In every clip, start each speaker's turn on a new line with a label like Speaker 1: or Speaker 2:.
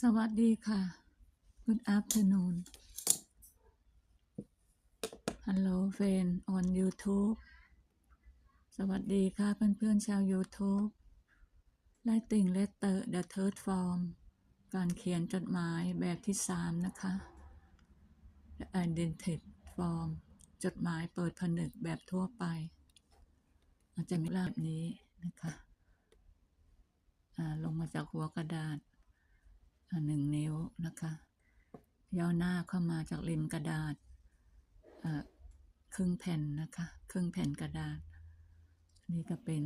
Speaker 1: สวัสดีค่ะ Good afternoon Hello friend on YouTube สวัสดีค่ะเพื่อนๆชาว YouTube Writing letter the third form การเขียนจดหมายแบบที่สามนะคะ The identity form จดหมายเปิดผนึกแบบทั่วไป อาจจะมีแบบนี้นะคะอ่าลงมาจากหัวกระดาษ หนึ่งนิ้วนะคะ ย่อหน้าเข้ามาจากริมกระดาษครึ่งแผ่นนะคะ ครึ่งแผ่นกระดาษ นี่ก็เป็น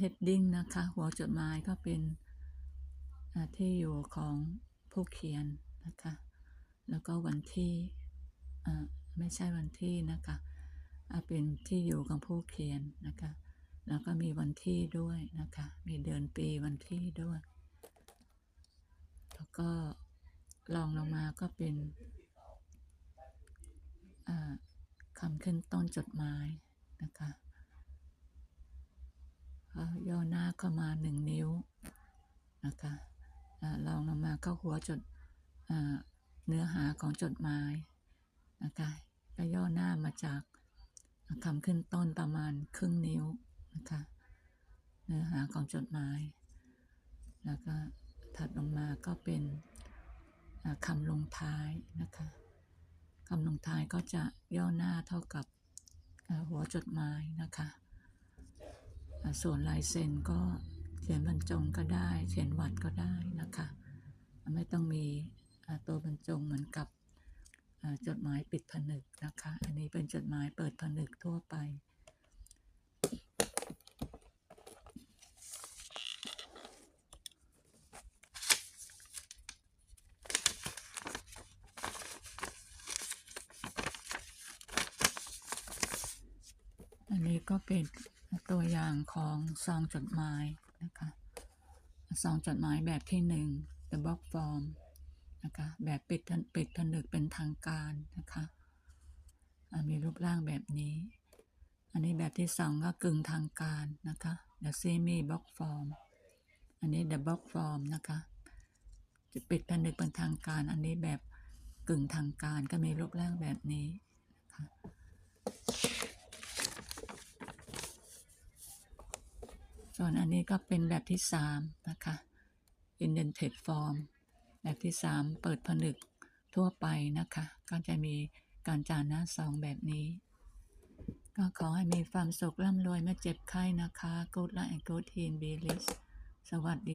Speaker 1: heading นะคะ หัวจดหมายก็เป็นที่อยู่ของผู้เขียนนะคะ แล้วก็วันที่ไม่ใช่วันที่นะคะเป็นที่อยู่ของผู้เขียนนะคะ แล้วก็มีวันที่ด้วยนะคะ มีเดือนปีวันที่ด้วย ก็ลองลงมาก็เป็นคำขึ้นต้นจดหมายนะคะย่อหน้าเข้ามาหนึ่งนิ้วนะคะอลองลงมาก็หัวจดเนื้อหาของจดหมายนะคะก็ย่อหน้ามาจากคำขึ้นต้นประมาณครึ่งนิ้วนะคะเนื้อหาของจดหมาย แล้วก็ ถัดลงมาก็เป็นคำลงท้ายนะคะคำลงท้ายก็จะย่อหน้าเท่ากับหัวจดหมายนะคะ ส่วนลายเซ็นก็เขียนบรรจงก็ได้ เขียนวัดก็ได้นะคะ ไม่ต้องมีตัวบรรจงเหมือนกับจดหมายปิดผนึกนะคะ อันนี้เป็นจดหมายเปิดผนึกทั่วไป อันนี้ก็เป็นตัวอย่างของซองจดหมายนะคะซองจดหมายแบบที่หนึ่ง the box form นะคะแบบปิดปิดผนึกเป็นทางการนะคะมีรูปร่างแบบนี้ อันนี้แบบที่สองก็กึ่งทางการนะคะ the semi box form อันนี้ the box form นะคะจะปิดผนึกเป็นทางการ อันนี้แบบกึ่งทางการก็มีรูปร่างแบบนี้นะคะ ส่วนอันนี้ก็เป็นแบบที่สามนะคะ indented form แบบที่สามเปิดผนึกทั่วไปนะคะ ก็จะมีการจานหน้าซองแบบนี้ ก็ขอให้มีความสุขร่ำรวยไม่เจ็บไข้นะคะ Good luck and good in b e l i s สวัสดี